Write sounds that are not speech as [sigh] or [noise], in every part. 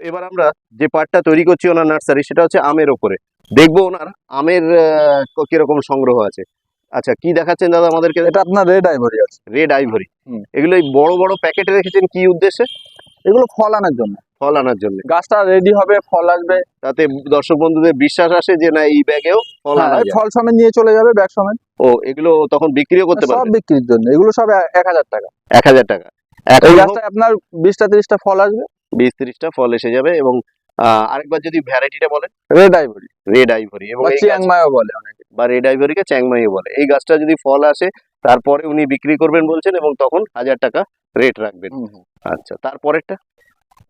এবার আমরা যে পাটটা তৈরি করছি ওনার নার্সারি সেটা হচ্ছে আমের ওপরে দেখব ওনার আমের কীরকম সংগ্রহ আছে। আচ্ছা কি দেখাচ্ছেন দাদা আমাদেরকে? এটা আপনার রেড আইভরি আছে। Red ivory. এগুলো এই বড় বড় প্যাকেটে রেখেছেন কি উদ্দেশ্যে? এগুলো ফল আনার জন্য। ফল আনার জন্য। গাছটা রেডি হবে ফল আসবে। তাতে দর্শক বন্ধুদের বিশ্বাস আসে যে না এই ব্যাগেও ফল হ্যাঁ, আনা ফল সমেত নিয়ে চলে যাবে ব্যাগ সমেত। ও এগুলো তখন বিক্রিও করতে পারবে? সব বিক্রির জন্য। এগুলো সব এক হাজার টাকা। এক হাজার টাকা। এই এখন গাছটায় আপনার বিশটা তিরিশটা ফল আসবে। বিশ ত্রিশটা ফল এসে যাবে এবং আরেকবার যদি ভ্যারাইটিটা বলেন। রেড আইভরি রেড আইভরি এবং এই বলে অনেকে। বা রেড আইভরিকে চ্যাংমাই বলে। এই গাছটা যদি ফল আসে তারপরে উনি বিক্রি করবেন বলছেন এবং তখন হাজার টাকা রেট রাখবেন। আচ্ছা তারপরেরটা?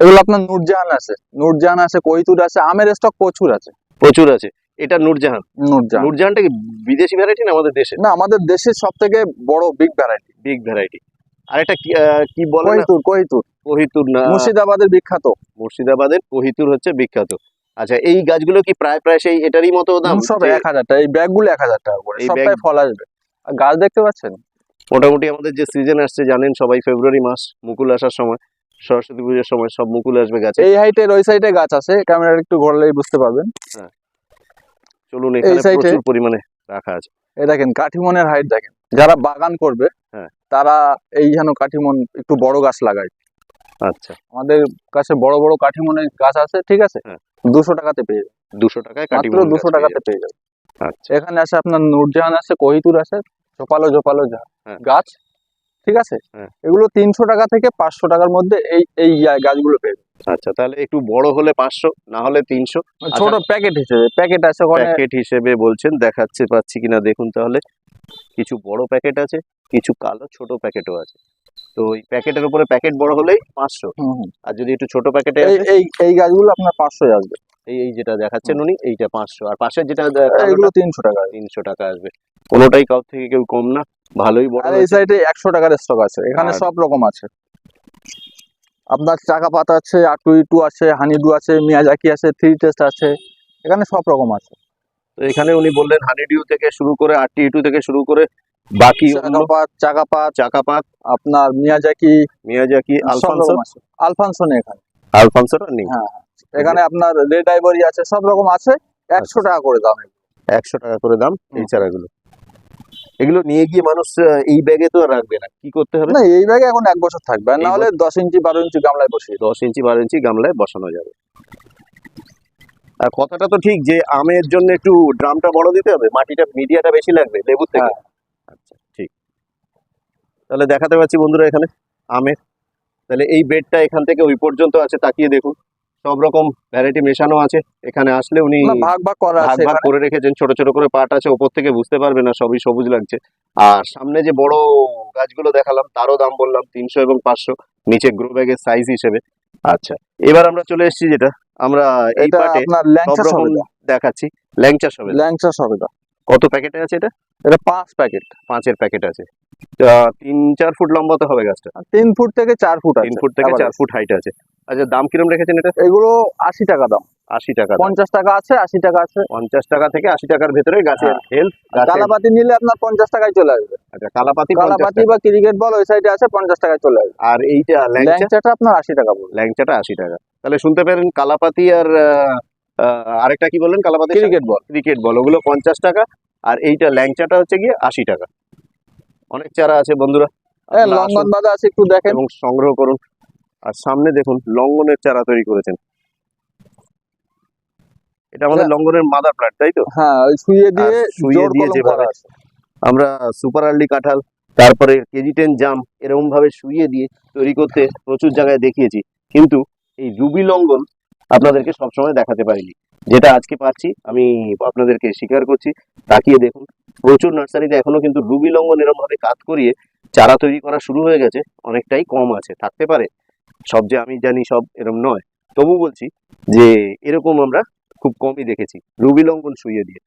এগুলো আপনার নুরজাহান আছে। নুরজাহান আছে কৈতুর আছে আমের স্টক প্রচুর আছে। প্রচুর আছে। এটা নূরজাহান। নুরজাহান। নূরজাহানটা কি বিদেশি ভ্যারাইটি না আমাদের দেশে না আমাদের দেশের সব থেকে বড় বিগ ভ্যারাইটি বিগ ভ্যারাইটি কি আহ, কি বলে না? কৈতুর কৈতুর কোহিতুর না। মুর্শিদাবাদের বিখ্যাত। মুর্শিদাবাদের কোহিতুর হচ্ছে বিখ্যাত। আচ্ছা এই গাছগুলো কি প্রায় প্রায় সেই এটারই মতো দাম? সব এক হাজার টাকা এই ব্যাগগুলো এক হাজার টাকা করে। এই সবটাই ফল আসবে। আর গাছ দেখতে পাচ্ছেন? মোটামুটি আমাদের যে সিজন আসছে জানেন সবাই ফেব্রুয়ারি মাস মুকুল আসার সময় সরস্বতী পুজোর সময় সব মুকুল আসবে গাছে। এই হাইটের ওই সাইডে গাছ আছে ক্যামেরা একটু ঘোরালেই বুঝতে পারবেন। চলুন এখানে এ- প্রচুর পরিমাণে রাখা আছে। এই দেখেন কাঠিমনের হাইট দেখেন। যারা বাগান করবে হ্যাঁ। তারা এই যেন কাঠিমন একটু বড় গাছ লাগায়। আচ্ছা। আমাদের কাছে বড় বড় কাঠিমনের গাছ আছে ঠিক আছে? হ্যাঁ। দুশো টাকাতে পেয়ে যাবে। দুশো টাকায় দুশো টাকাতে পেয়ে যাবে। আচ্ছা। এখানে আছে আপনার নুরজাহান আছে কোহিতুর আছে ঝোপালো ঝোপালো হ্যাঁ। গাছ ঠিক আছে? হ্যাঁ। এগুলো তিনশো টাকা থেকে পাঁচশো টাকার মধ্যে এই এই গাছগুলো পেয়ে আচ্ছা তাহলে একটু বড় হলে পাঁচশো না হলে তিনশো? ছোট প্যাকেট হিসেবে প্যাকেট আছে প্যাকেট হিসেবে বলছেন দেখাচ্ছে পাচ্ছি কিনা দেখুন তাহলে। কিছু বড় প্যাকেট আছে কিছু কালো ছোট প্যাকেটও আছে। তো ওই প্যাকেটের উপরে প্যাকেট বড় হলেই পাঁচশো। আর যদি একটু ছোট প্যাকেটে এই এই এই গাছগুলো আপনার পাঁচশো আসবে। এই এই যেটা দেখাচ্ছেন উনি এইটা পাঁচশো। আর পাশের যেটা এগুলো তিনশো টাকা। তিনশো টাকা আসবে। কোনোটাই কাউ থেকে কেউ কম না। ভালোই বড় এই সাইডে একশো টাকার স্টক আছে। এখানে সব রকম আছে। আপনার চাকা পাতা আছে আটু ইটু আছে হানিডু আছে মিয়াজাকি আছে থ্রি টেস্ট আছে। এখানে সব রকম আছে। তো এখানে উনি বললেন হানিডিউ থেকে শুরু করে আরটি টু থেকে শুরু করে বাকি চাকাপাত চাকাপাত চাকাপাত। আপনার মিয়াজাকি মিয়াজাকি আলফানসো রকম আলফানসো নেই এখানে। আলফানসোটা নেই? হ্যাঁ এখানে আপনার রেড আইভরি আছে সব রকম আছে। একশো আচ্ছা। টাকা করে দাম একশো টাকা করে দাম এই। চারাগুলো। এগুলো নিয়ে গিয়ে মানুষ এই ব্যাগে তো রাখবে না। কি করতে হবে? না এই ব্যাগে এখন এক বছর থাকবে। না হলে দশ ইঞ্চি বারো ইঞ্চি গামলায় বসিয়ে দশ ইঞ্চি বারো ইঞ্চি গামলায় বসানো যাবে। কথাটা তো ঠিক যে আমের জন্য একটু ড্রামটা বড় দিতে হবে মাটিটা মিডিয়াটা বেশি লাগবে লেবুর থেকে। আচ্ছা ঠিক। তাহলে দেখাতে পাচ্ছি বন্ধুরা এখানে আমের। তাহলে এই বেডটা এখান থেকে ওই পর্যন্ত আছে তাকিয়ে দেখুন। সব রকম ভ্যারাইটি মেশানো আছে। এখানে আসলে উনি ভাগ ভাগ করা ভাগ ভাগ করে রেখেছেন ছোট ছোট করে পাট আছে ওপর থেকে বুঝতে পারবে না সবই সবুজ লাগছে। আর সামনে যে বড় গাছগুলো দেখালাম তারও দাম বললাম তিনশো এবং পাঁচশো নিচে গ্রো ব্যাগের সাইজ হিসেবে। আচ্ছা এবার আমরা চলে এসেছি যেটা আমরা এই পাটে আপনার ল্যাংচা সবেদা। দেখাচ্ছি। ল্যাংচা সবেদা। ল্যাংচা সবেদা। কত প্যাকেটে আছে এটা? এটা পাঁচ প্যাকেট। পাঁচের প্যাকেট আছে। তিন চার ফুট লম্বা তো হবে গাছটা। তিন ফুট থেকে চার ফুট তিন ফুট থেকে চার ফুট হাইট আছে। আচ্ছা দাম কিরম রেখেছেন এটা? এগুলো আশি টাকা দাম। আশি টাকা পঞ্চাশ টাকা আছে আশি টাকা আছে। পঞ্চাশ টাকা থেকে আশি টাকার ভেতরে গাছের হ্যাঁ। হেলথ কালাপাতি নিলে আপনার পঞ্চাশ টাকায় চলে আসবে। আচ্ছা কালাপাতি কালাপাতি বা ক্রিকেট বল ওই সাইডে আছে পঞ্চাশ টাকায় চলে আসবে। আর এইটা ল্যাংচাটা আপনার আশি টাকা পড়বে ল্যাংচাটা আশি টাকা। তাহলে শুনতে পারেন কালাপাতি আর আরেকটা কি বললেন কালাপাতি? Cricket ball. ক্রিকেট বল ওগুলো পঞ্চাশ টাকা। আর এইটা ল্যাংচাটা হচ্ছে গিয়ে আশি টাকা। অনেক চারা আছে বন্ধুরা। হ্যাঁ লঙ্গন বাদা আছে একটু দেখেন। এবং সংগ্রহ করুন। আর সামনে দেখুন লঙ্গনের চারা তৈরি করেছেন। এটা আমাদের হ্যাঁ। লঙ্গনের মাদার প্লান্ট তাই তো? হ্যাঁ শুয়ে দিয়ে শুইয়ে দিয়ে যেভাবে- আমরা সুপার আর্লি কাঁঠাল তারপরে কেজি টেন জাম এরকম ভাবে শুইয়ে দিয়ে তৈরি করতে প্রচুর জায়গায় দেখিয়েছি। কিন্তু এই রুবি লঙ্ঘন আপনাদেরকে সবসময় দেখাতে পারিনি। যেটা আজকে পাচ্ছি আমি আপনাদেরকে স্বীকার করছি। তাকিয়ে দেখুন প্রচুর নার্সারিতে এখনও কিন্তু রুবি লঙ্গন এরকম ভাবে কাজ করিয়ে চারা তৈরি করা শুরু হয়ে গেছে। অনেকটাই কম আছে থাকতে পারে। সব যে আমি জানি সব এরম নয়। তবু বলছি যে এরকম আমরা খুব কমই দেখেছি। রুবি লঙ্ঘন শুইয়ে দিয়ে।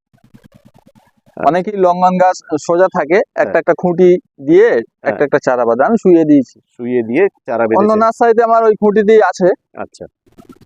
অনেকেই লঙ্গন গাছ সোজা থাকে হ্যাঁ। একটা একটা খুঁটি দিয়ে একটা একটা চারা বাঁধে আমি শুয়ে দিয়েছি। শুইয়ে দিয়ে চারা অন্য নার্সারিতে আমার ওই খুঁটি দিয়ে আছে। আচ্ছা।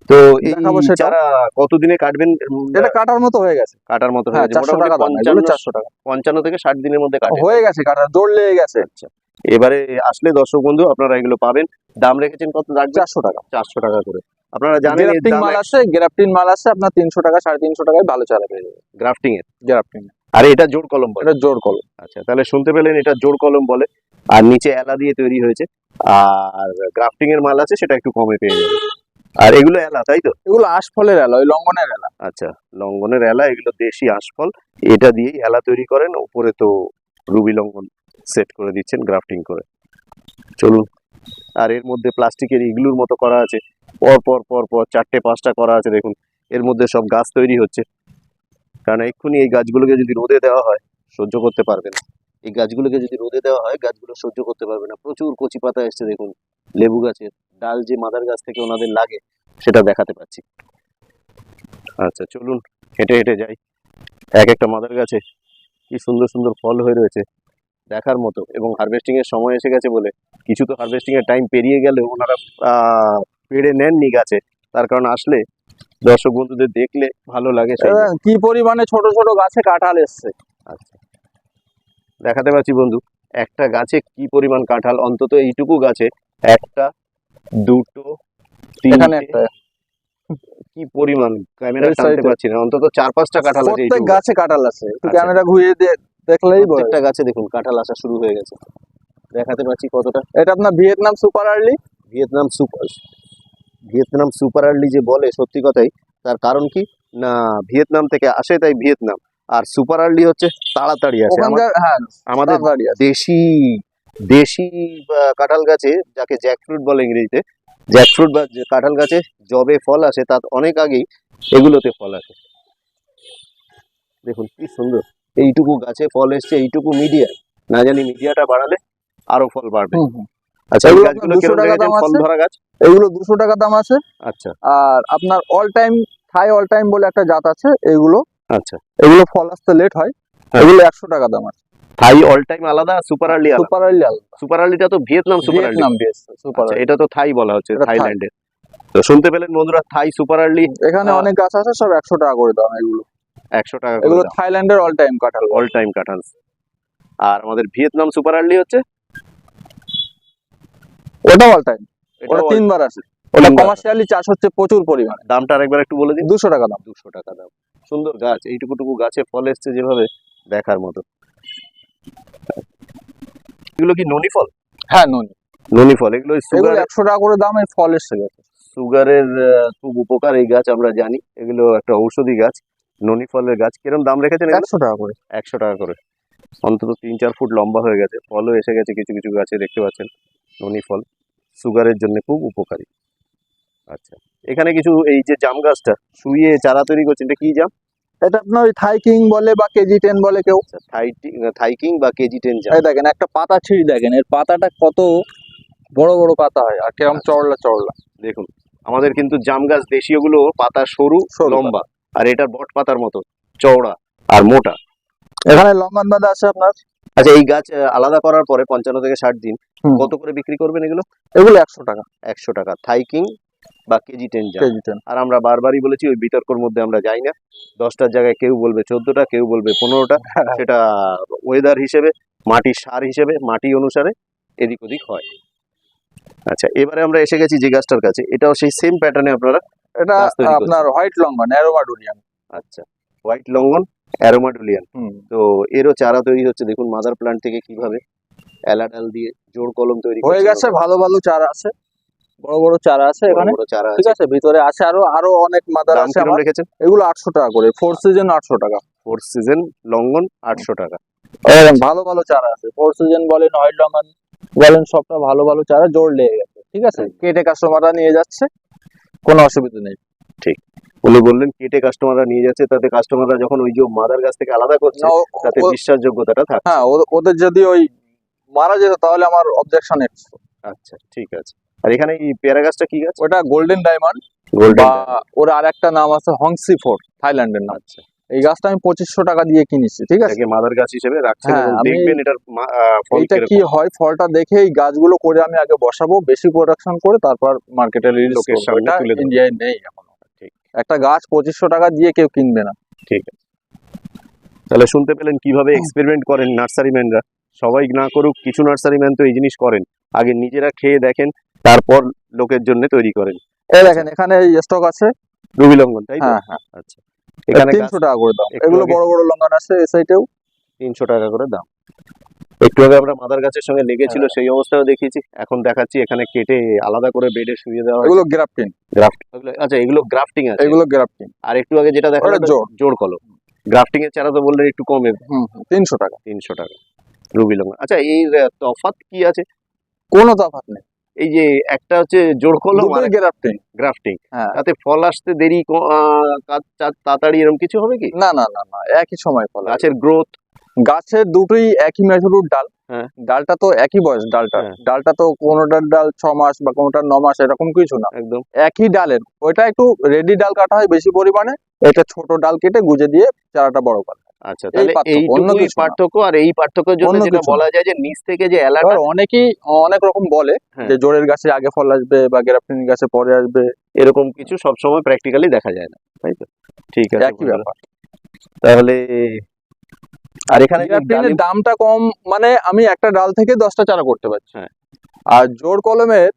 তো এই চারা কতদিনে কাটবেন? এটা কাটার মতো হয়ে গেছে। কাটার মতো হয়ে হ্যাঁ গেছে। টাকা দাম এগুলো পঞ্চান্ন চারশো টাকা। পঞ্চান্ন থেকে ষাট দিনের মধ্যে কাটে। হয়ে গেছে কাটা জোর লেগে গেছে। আচ্ছা। এবারে আসলে দর্শক বন্ধু আপনারা এগুলো পাবেন। দাম রেখেছেন কত? রাখবেন? চারশো টাকা। চারশো টাকা করে। আপনারা জানেন গ্রাফটিং মাল আছে গ্রাফটিং মাল আছে আপনার তিনশো টাকা সাড়ে তিনশো টাকায় ভালো চারা পেয়ে যাবে গ্রাফটিং এর? গ্রাফটিং আর এটা জোর কলম বলে। এটা জোর কলম। আচ্ছা তাহলে শুনতে পেলেন এটা জোর কলম বলে। আর নিচে এলা দিয়ে তৈরি হয়েছে। আর গ্রাফটিং এর মাল আছে সেটা একটু কমে পেয়ে যাবে। আর এগুলো এলা তাই তো? এগুলো আশফলের এলা ওই লঙ্গনের এলা। আচ্ছা লঙ্গনের এলা এগুলো দেশি আশফল। এটা দিয়েই এলা তৈরি করেন। উপরে তো রুবি লঙ্গন সেট করে দিচ্ছেন গ্রাফটিং করে। চলুন। আর এর মধ্যে প্লাস্টিকের ইগলুর মতো করা আছে। পর পর পর পর চারটে পাঁচটা করা আছে দেখুন। এর মধ্যে সব গাছ তৈরি হচ্ছে। কারণ এক্ষুনি এই গাছগুলোকে যদি রোদে দেওয়া হয়, সহ্য করতে পারবে না। এই গাছগুলোকে যদি রোদে দেওয়া হয়, গাছগুলো সহ্য করতে পারবে না। প্রচুর কচি পাতা এসছে দেখুন, লেবু গাছের ডাল যে মাদার গাছ থেকে ওনাদের লাগে, সেটা দেখাতে পাচ্ছি। আচ্ছা চলুন, হেঁটে হেঁটে যাই। এক একটা মাদার গাছে কি সুন্দর সুন্দর ফল হয়ে রয়েছে দেখার মতো এবং হারভেস্টিং এর সময় এসে গেছে বলে কিছু তো হারভেস্টিং এর টাইম পেরিয়ে গেলে ওনারা পেড়ে নেননি গাছে। তার কারণ আসলে দর্শক বন্ধুদের দেখলে ভালো লাগে কি পরিমাণে ছোট ছোট গাছে কাঁঠাল এসছে। আচ্ছা। দেখাতে পাচ্ছি বন্ধু একটা গাছে কি পরিমাণ কাঁঠাল? অন্তত এইটুকু গাছে একটা দুটো এখানে একটা। কি পরিমাণ? ক্যামেরা টানতে পারছি না অন্তত চার পাঁচটা কাঁঠাল আছে প্রত্যেক গাছে কাঁঠাল আছে। একটু আচ্ছা। ক্যামেরা ঘুরিয়ে দেখলেই প্রত্যেকটা গাছে দেখুন কাঁঠাল আসা শুরু হয়ে গেছে। দেখাতে পাচ্ছি কতটা। এটা আপনার Vietnam super early? Vietnam super. Vietnam super early যে বলে সত্যি কথাই তার কারণ কি? না ভিয়েতনাম থেকে আসে তাই ভিয়েতনাম। আর সুপার আর্লি হচ্ছে তাড়াতাড়ি আসে। হ্যাঁ আমাদের আছে। দেশি দেশি কাঁঠাল গাছে যাকে জ্যাকফ্রুট বলে ইংরেজিতে জ্যাকফ্রুট বা কাঁঠাল গাছে জবে ফল আসে তার অনেক আগেই এগুলোতে ফল আসে। দেখুন কি সুন্দর। এইটুকু গাছে ফল এসছে এইটুকু মিডিয়া না জানি মিডিয়াটা বাড়ালে আরও ফল বাড়বে। আচ্ছা এই গাছগুলো আপনার 200 কীরকম টাকা রেখেছেন? দাম ফল ধরা গাছ? এগুলো টাকা দাম আছে। আচ্ছা। আর আপনার all time Thai all time বলে একটা জাত আছে এগুলো। আচ্ছা। এগুলো ফল আসতে লেট হয়। হ্যাঁ। এগুলো একশো টাকা দাম আছে। থাই অল টাইম আলাদা সুপার আর্লি সুপার আর্লি আলাদা। সুপার আর্লিটা তো Vietnam super early Vietnam super এটা তো থাই বলা হচ্ছে থাইল্যান্ডের তো শুনতে পেলেন বন্ধুরা থাই সুপার আর্লি এখানে অনেক গাছ আছে সব একশো টাকা করে দাম এগুলো। একশো টাকা এগুলো থাইল্যান্ডের অল টাইম কাঁঠাল অল টাইম কাঁঠাল। আর আমাদের ভিয়েতনাম সুপার আর্লি হচ্ছে? ওটা অল টাইম ওটা তিনবার আছে ওটা কমার্শিয়ালি চাষ হচ্ছে প্রচুর পরিমাণে। দামটা আরেকবার একটু বলে দিন। দুশো টাকা দাম। দুশো টাকা দাম। সুন্দর গাছ এইটুকুটুকু গাছে ফল এসছে যেভাবে দেখার মতো। এগুলো কি ননি ফল? হ্যাঁ ননি। ননি ফল এগুলো সুগার একশো টাকা করে দাম এই ফল এসছে গেছে। সুগারের খুব উপকার এই গাছ আমরা জানি। এগুলো একটা ঔষধি গাছ ননি ফলের গাছ। কিরম দাম রেখেছেন? একশো টাকা করে। একশো টাকা করে। অন্তত তিন চার ফুট লম্বা হয়ে গেছে। ফলও এসে গেছে কিছু কিছু গাছে দেখতে পাচ্ছেন। ননি ফল। সুগারের জন্য খুব উপকারী। আচ্ছা এখানে কিছু এই যে জাম গাছটা শুয়ে চারা তৈরি করছেন এটা কি জাম? এটা আপনার ওই থাই কিং বলে বা কেজি টেন বলে কেউ। আচ্ছা থাইকিং বা কেজি টেন জাম। দেখেন একটা পাতা ছিঁড়ি দেখেন এর পাতাটা কত বড় বড় পাতা হয় আর কিরম চড়লা চড়লা দেখুন আমাদের কিন্তু জাম গাছ দেশীয়গুলো পাতা সরু লম্বা আর এটার বট পাতার মতো চওড়া আর মোটা। এখানে লঙ্ঘন বাঁধা আছে আপনার। আচ্ছা এই গাছ আলাদা করার পরে পঞ্চান্ন থেকে ষাট দিন কত করে বিক্রি করবেন এগুলো? এগুলো একশো টাকা একশো টাকা। থাইকিং বা কেজি টেন কেজি টেন আর আমরা বারবারই বলেছি ওই বিতর্কর মধ্যে আমরা যাই না। দশটার জায়গায় কেউ বলবে চোদ্দটা কেউ বলবে পনেরোটা। [laughs] সেটা ওয়েদার হিসেবে মাটির সার হিসেবে মাটি অনুসারে এদিক ওদিক হয়। আচ্ছা এবারে আমরা এসে গেছি যে গাছটার কাছে। এটাও সেই সেম প্যাটার্নে আপনারা এটা। আপনার হোয়াইট লঙ্ঘন অ্যারোমাডুলিয়ান আচ্ছা হোয়াইট লঙ্ঘন। অ্যারোমাডুলিয়ান তো এরও চারা তৈরি হচ্ছে। দেখুন মাদার প্লান্ট থেকে কীভাবে এলাডাল দিয়ে জোর কলম তৈরি হয়ে গেছে ভালো ভালো চারা আছে। বড় বড় চারা আছে এখানে। চারা ঠিক আছে। ভিতরে আছে আরও আরও অনেক মাদার আছে আমার। রেখেছেন? এগুলো আটশো টাকা করে ফোর সিজন আটশো টাকা। ফোর সিজন লঙ্গন আটশো টাকা। এরকম ভালো ভালো চারা আছে। ফোর সিজন বলেন অয়েল লঙ্ঘন বলেন সবটা ভালো ভালো চারা জোর লেগে গেছে। ঠিক আছে। কেটে কাস্টমাররা নিয়ে যাচ্ছে কোনো অসুবিধা নেই। উনি বললেন কেটে কাস্টমাররা নিয়ে যাচ্ছে তাতে কাস্টমাররা যখন ওই যে মাদার গাছ থেকে আলাদা করছে তাতে বিশ্বাসযোগ্যতাটা থাকে হ্যাঁ ওদের যদি ওই মারা যেত তাহলে আমার অবজেকশন আচ্ছা ঠিক আছে। আর এখানে এই পেয়ারা গাছটা কি গাছ? ওটা গোল্ডেন ডায়মন্ড গোল্ডেন বা ওর আর একটা নাম আছে হংসি ফোর থাইল্যান্ডের নাম। আচ্ছা। এই গাছটা আমি পঁচিশশো টাকা দিয়ে কিনেছি ঠিক আছে? মাদার গাছ হিসেবে রাখছেন হ্যাঁ, দেখবেন এটার কীরকম। কি হয়? ফলটা দেখে এই গাছগুলো করে আমি আগে বসাবো বেশি প্রোডাকশন করে তারপর মার্কেটে রিলিজ করব। এটা ইন্ডিয়ায় নেই এখনও। একটা গাছ পঁচিশশো টাকা দিয়ে কেউ কিনবে না। ঠিক আছে। তাহলে শুনতে পেলেন কীভাবে এক্সপেরিমেন্ট করেন নার্সারি ম্যানরা সবাই না করুক কিছু নার্সারি ম্যান তো এই জিনিস করেন। আগে নিজেরা খেয়ে দেখেন তারপর লোকের জন্য তৈরি করেন। এই দেখেন এখানে এই স্টক আছে। রুবি লঙ্ঘন তাই হ্যাঁ হ্যাঁ। আচ্ছা। এখানে তিনশো টাকা করে দাম। এগুলো বড় বড় লঙ্কান আছে এই সাইডেও তিনশো টাকা করে দাম। একটু আগে আমরা মাদার গাছের সঙ্গে লেগেছিল হ্যাঁ। সেই অবস্থাও দেখিয়েছি। এখন দেখাচ্ছি এখানে কেটে আলাদা করে বেডে শুয়ে দেওয়া এগুলো গ্রাফট আচ্ছা এগুলো গ্রাফটিং আছে। এগুলো গ্রাফটিন। আর একটু আগে যেটা দেখা। জোর কলম। গ্রাফটিং এর চারা তো বললেন একটু কমে। তিনশো টাকা। তিনশো টাকা। রুবি লঙ্ঘন আচ্ছা এই তফাৎ কি আছে? কোনো তফাৎ নেই। এই যে একটা হচ্ছে জোর কলম আর দুটোই গ্রাফটিন গ্রাফটিং। হ্যাঁ। তাতে ফল আসতে দেরি তাড়াতাড়ি এরকম কিছু হবে কি? না না না না একই সময় ফল। গাছের গ্রোথ গাছের দুটোই একই ম্যাচুরুর ডাল। হ্যাঁ। ডালটা তো একই বয়স ডালটা। হ্যাঁ। ডালটা তো কোনোটার ডাল ছ মাস বা কোনোটার ন মাস এরকম কিছু না। একদম। একই ডালের। ওইটা একটু রেডি ডাল কাটা হয় বেশি পরিমাণে এটা ছোট ডাল কেটে গুজে দিয়ে চারাটা বড় করে। আচ্ছা তাহলে পার্থক্য, অন্য কিছু পার্থক্য আর এই পার্থক্যের জন্য যেটা বলা যায় যে নিচ থেকে যে এলাকা অনেকেই অনেক রকম বলে হ্যাঁ। যে জোরের গাছে আগে ফল আসবে বা গাছে পরে আসবে। এরকম কিছু সবসময় প্র্যাকটিক্যালি দেখা যায় না তাই তো? ঠিক আছে একই। ব্যাপার। তাহলে আর এখানে দামটা কম মানে আমি একটা ডাল থেকে দশটা চারা করতে পারছি। হ্যাঁ। আর জোর কলমের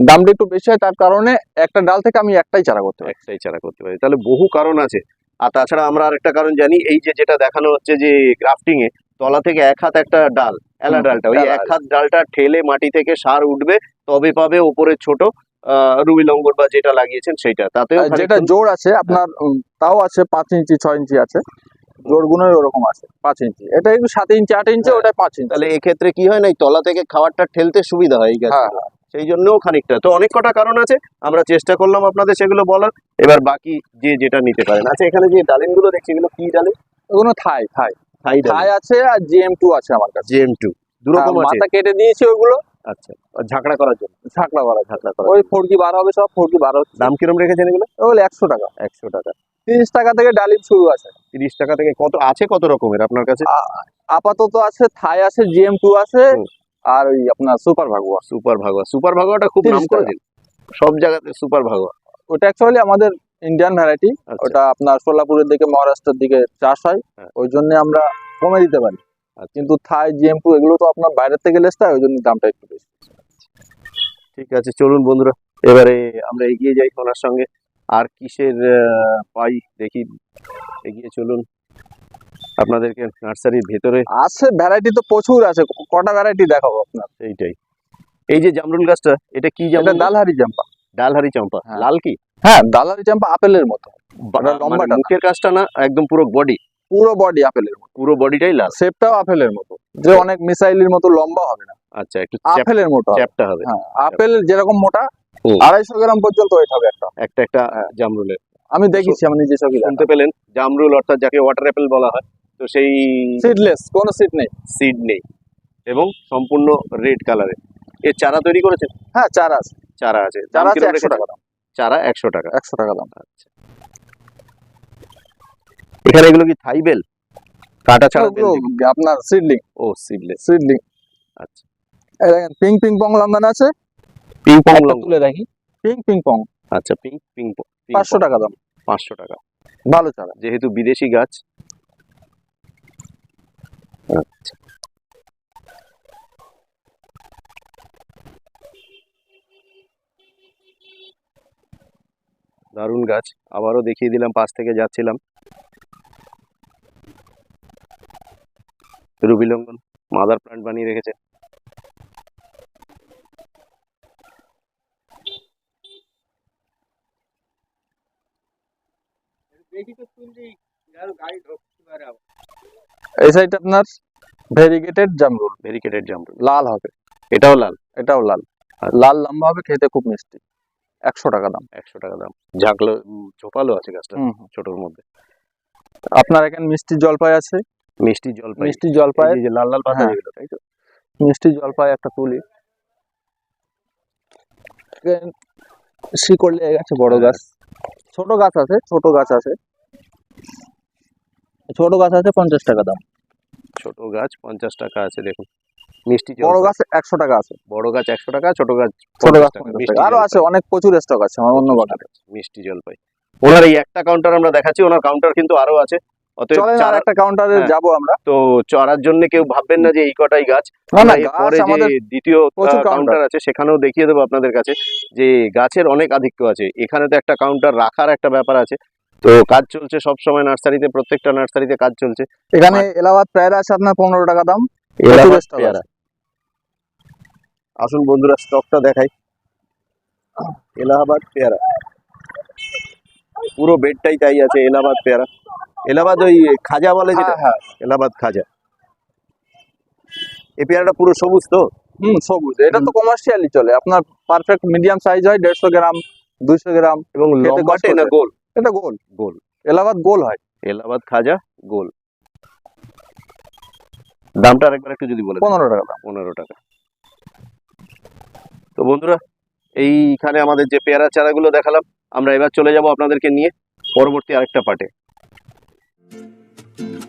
দামটা একটু বেশি হয় তার কারণে একটা ডাল থেকে আমি একটাই চারা করতে পারি একটাই চারা করতে পারি। তাহলে বহু কারণ আছে। আর তাছাড়া আমরা আরেকটা কারণ জানি এই যে যেটা দেখানো হচ্ছে যে গ্রাফটিং এ তলা থেকে এক হাত একটা ডাল এলা ডালটা ওই এক হাত ডালটা ঠেলে মাটি থেকে সার উঠবে তবে পাবে ওপরে ছোট আহ, রুবি লঙ্গর বা যেটা লাগিয়েছেন সেটা তাতে যেটা জোর আছে আপনার তাও আছে পাঁচ ইঞ্চি ছয় ইঞ্চি আছে। জোর ওরকম আছে পাঁচ ইঞ্চি। এটা একটু সাত ইঞ্চি আট ইঞ্চি হ্যাঁ। ওটা পাঁচ ইঞ্চি। তাহলে এক্ষেত্রে কি হয় না তলা থেকে খাবারটা ঠেলতে সুবিধা হয় এই গাছ হ্যাঁ। সেই জন্যও খানিকটা। তো অনেক কটা কারণ আছে আমরা চেষ্টা করলাম আপনাদের সেগুলো বলার। এবার বাকি যে যেটা নিতে পারেন। আচ্ছা এখানে যে ডালিমগুলো দেখছি এগুলো কি ডালিম? ওগুলো থাই থাই। থাই থাই আছে আর জিএম টু আছে আমার কাছে। JM two. দুরকম আছে? মাথা কেটে দিয়েছি ওগুলো আচ্ছা ঝাঁকড়া করার জন্য? ঝাঁকড়া করা ঝাঁকড়া করা। ওই। ফোরকি বার হবে সব? ফোরকি বার হচ্ছে? দাম কিরম রেখেছেন এগুলো? ওগুলো একশো টাকা। একশো টাকা। তিরিশ টাকা থেকে ডালিম শুরু আছে। তিরিশ টাকা থেকে কত আছে কত রকমের আপনার কাছে? আপাতত আছে থাই আছে জিএম টু আছে আর ওই আপনার সুপার ভাগুয়া। সুপার ভাগোয়া। সুপার ভাগোয়াটা খুব 30 নাম। করেছেন সব জায়গাতে সুপার ভাগোয়া। ওটা অ্যাকচুয়ালি আমাদের ইন্ডিয়ান ভ্যারাইটি আচ্ছা। ওটা আপনার সোলাপুরের দিকে মহারাষ্ট্রের দিকে চাষ হয়। হ্যাঁ। ওই জন্য আমরা কমে দিতে পারি। আচ্ছা। কিন্তু থাই জিএম টু এগুলো তো আপনার বাইরের থেকে হয় ওই জন্য দামটা একটু বেশি। ঠিক আছে চলুন বন্ধুরা। এবারে আমরা এগিয়ে যাই ওনার সঙ্গে। আর কিসের পাই দেখি। এগিয়ে চলুন আপনাদেরকে নার্সারির ভেতরে। আছে ভ্যারাইটি তো প্রচুর আছে। কটা ভ্যারাইটি দেখাবো আপনার? এইটাই। এই যে জামরুল গাছটা এটা কি জামরুল? ডালহারি চাম্পা। ডালহারি চম্পা। হ্যাঁ। লাল কি? হ্যাঁ ডালহারি চাম্পা আপেলের মতো। লম্বাটা মানে না। মুখের কাজটা না একদম পুরো বডি পুরো বডি আপেলের মতো। পুরো বডিটাই লাল? শেপটাও আপেলের মতো। যে অনেক মিসাইলের মতো লম্বা হবে না। আচ্ছা একটু আপেলের মতো। চ্যাপটা হবে। হ্যাঁ আপেল যেরকম মোটা। আড়াইশো গ্রাম পর্যন্ত ওয়েট হবে একটা। একটা একটা জামরুলের। আমি দেখেছি আমি নিজে চোখে শুনতে পেলেন জামরুল অর্থাৎ যাকে ওয়াটার অ্যাপেল বলা হয় তো সেই সিডলেস কোনো সিড নেই। সিড নেই এবং সম্পূর্ণ রেড কালারের এর। চারা তৈরি করেছেন? হ্যাঁ চারা আছে। চারা আছে। চারা আছে একশো টাকা দাম। চারা একশো টাকা। একশো টাকা দাম। আচ্ছা। এখানে এগুলো কি থাইবেল কাটা ছাড়া আপনার সিডলিং ও সিডলেস সিডলিং আচ্ছা। এই দেখেন পিং পিং পং লঙ্ঘন আছে। পিং পং তুলে রাখি পিং পিং পং আচ্ছা পিং পিং পাঁচশো টাকা দাম। পাঁচশো টাকা। ভালো চারা যেহেতু বিদেশি গাছ। আচ্ছা। দারুণ গাছ। আবারও দেখিয়ে দিলাম পাশ থেকে যাচ্ছিলাম। রুবি লঙ্ঘন মাদার প্লান্ট বানিয়ে রেখেছে। এই সাইড আপনার ভেরিগেটেড জামরুল ভেরিকেটেড জামরুল লাল হবে। এটাও লাল এটাও লাল। লাল লম্বা হবে খেতে খুব মিষ্টি। একশো টাকা দাম। একশো টাকা দাম। ঝাঁকলো ঝোপালো আছে গাছটা হুম, হুম। ছোটর মধ্যে। আপনার এখানে মিষ্টি জলপাই আছে? মিষ্টি জলপাই। মিষ্টি জলপাই? যে লাল লাল পাতা হ্যাঁ। যেগুলো তাই তো? মিষ্টি জলপাই একটা তুলি। শিকড় লেগে গেছে বড় গাছ। ছোট গাছ আছে ছোট গাছ আছে। ছোট গাছ আছে পঞ্চাশ টাকা দাম। ছোট গাছ পঞ্চাশ টাকা আছে দেখুন। মিষ্টি বড় গাছ একশো টাকা আছে। বড় গাছ একশো টাকা ছোট গাছ ছোট গাছ আরও আছে অনেক প্রচুর স্টক আছে আমার অন্য গাছ মিষ্টি জলপাই। ওনার এই একটা কাউন্টার আমরা দেখাচ্ছি ওনার কাউন্টার কিন্তু আরও আছে। চলেন আর একটা কাউন্টারে হ্যাঁ। যাব আমরা। তো চড়ার জন্য কেউ ভাববেন না যে এই কটাই গাছ। না পরে যে দ্বিতীয় কাউন্টার আছে সেখানেও দেখিয়ে দেবো আপনাদের কাছে যে গাছের অনেক আধিক্য আছে। এখানে তো একটা কাউন্টার রাখার একটা ব্যাপার আছে। তো কাজ চলছে সব সময় নার্সারিতে প্রত্যেকটা নার্সারিতে কাজ চলছে। এখানে এলাহাবাদ পেয়ারা আছে আপনার পনেরো টাকা দাম। পেয়ারা। আসুন বন্ধুরা স্টকটা দেখাই। এলাহাবাদ পেয়ারা। পুরো বেডটাই তাই আছে এলাহাবাদ পেয়ারা। এলাহাবাদ ওই খাজা বলে যেটা? হ্যাঁ। হ্যাঁ এলাহাবাদ খাজা। এই পেয়ারাটা পুরো সবুজ তো? হুম সবুজ। এটা তো কমার্শিয়ালি চলে। আপনার পারফেক্ট মিডিয়াম সাইজ হয় দেড়শো গ্রাম দুইশো গ্রাম। এবং লম্বাটে না গোল? এটা গোল। গোল। এলাহাবাদ গোল হয়। এলাহাবাদ খাজা গোল। দামটা আরেকবার একটু যদি বলে পনেরো টাকা দাম। পনেরো টাকা। তো বন্ধুরা এইখানে আমাদের যে পেয়ারা চারাগুলো দেখালাম আমরা এবার চলে যাব আপনাদেরকে নিয়ে। পরবর্তী আরেকটা পার্টে Mm-hmm.